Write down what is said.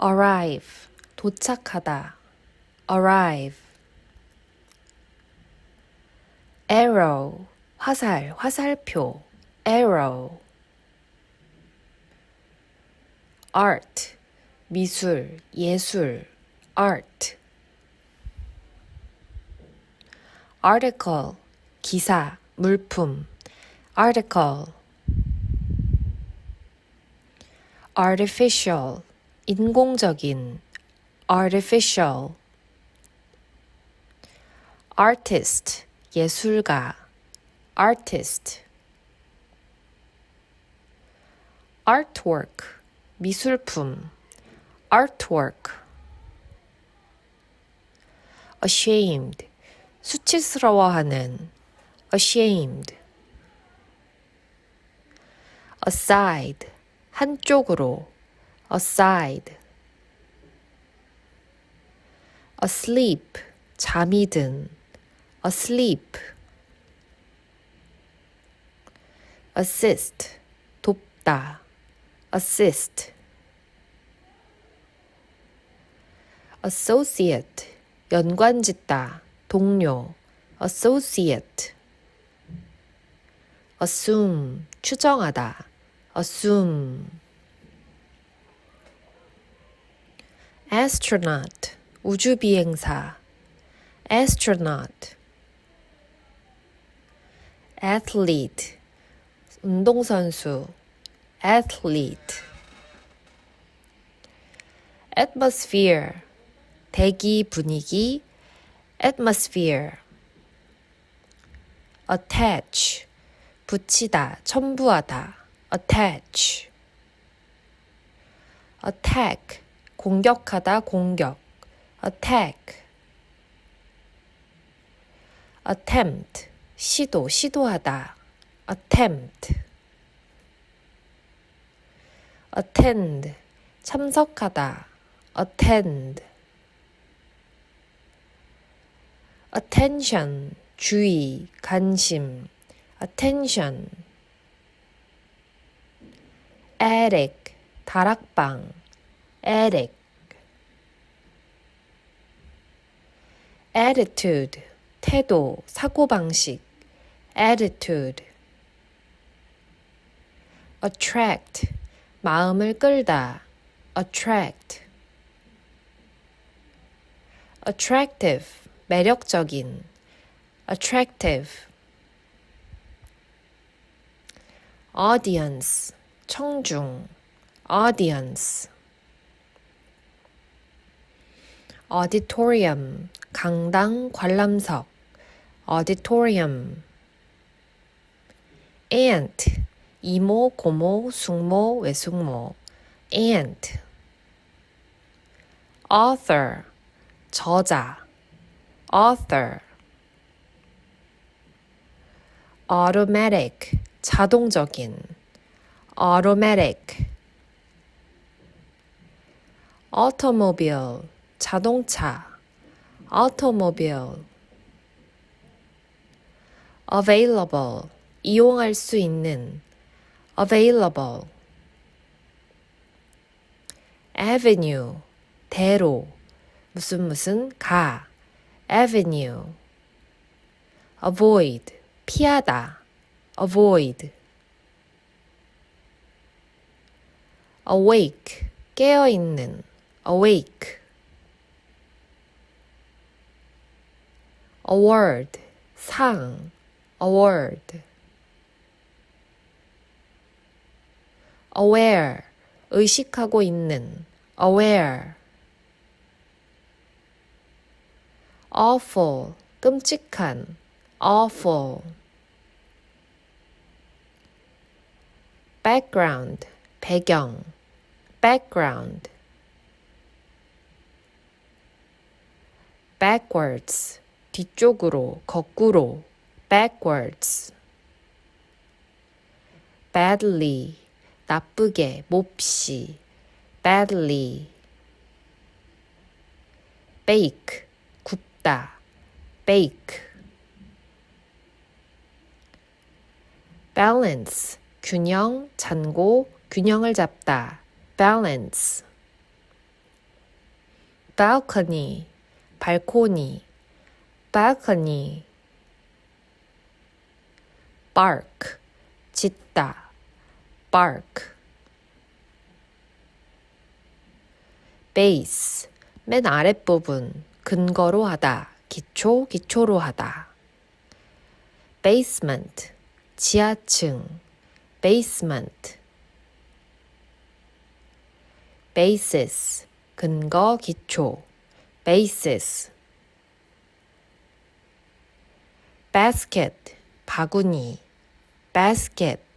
arrive 도착하다 arrive arrow 화살 화살표 arrow art 미술 예술 art article 기사 물품 article artificial 인공적인 artificial artist 예술가 artist artwork 미술품 artwork ashamed 수치스러워하는 ashamed aside 한쪽으로 aside asleep 잠이 든 asleep assist 돕다 assist associate 연관 짓다 동료 associate assume 추정하다 assume astronaut 우주 비행사 astronaut athlete 운동선수 athlete atmosphere 대기 분위기 atmosphere attach 붙이다 첨부하다 attach attack 공격하다 공격 attack attempt 시도 시도하다 attempt attend 참석하다 attend attention 주의 관심 attention attic 다락방 attic attitude 태도 사고방식 attitude attract 마음을 끌다 attract attractive 매력적인 attractive audience 청중 audience auditorium 강당 관람석 auditorium aunt 이모 고모 숙모 외숙모 aunt author 저자 author automatic 자동적인 automatic automobile 자동차 automobile available 이용할 수 있는 available avenue 대로 무슨 무슨 가 avenue avoid 피하다 avoid awake 깨어 있는 awake award 상 award aware 의식하고 있는 aware awful 끔찍한 awful background 배경 background backwards 뒤쪽으로 거꾸로 backwards badly 나쁘게 몹시 badly bake 굽다 bake balance 균형 잔고 균형을 잡다 balance balcony, 발코니, balcony. bark, 짖다, bark. base, 맨 아랫부분, 근거로 하다, 기초, 기초로 하다. basement, 지하층, basement. basis, 근거, 기초, basis. Basket, 바구니, basket.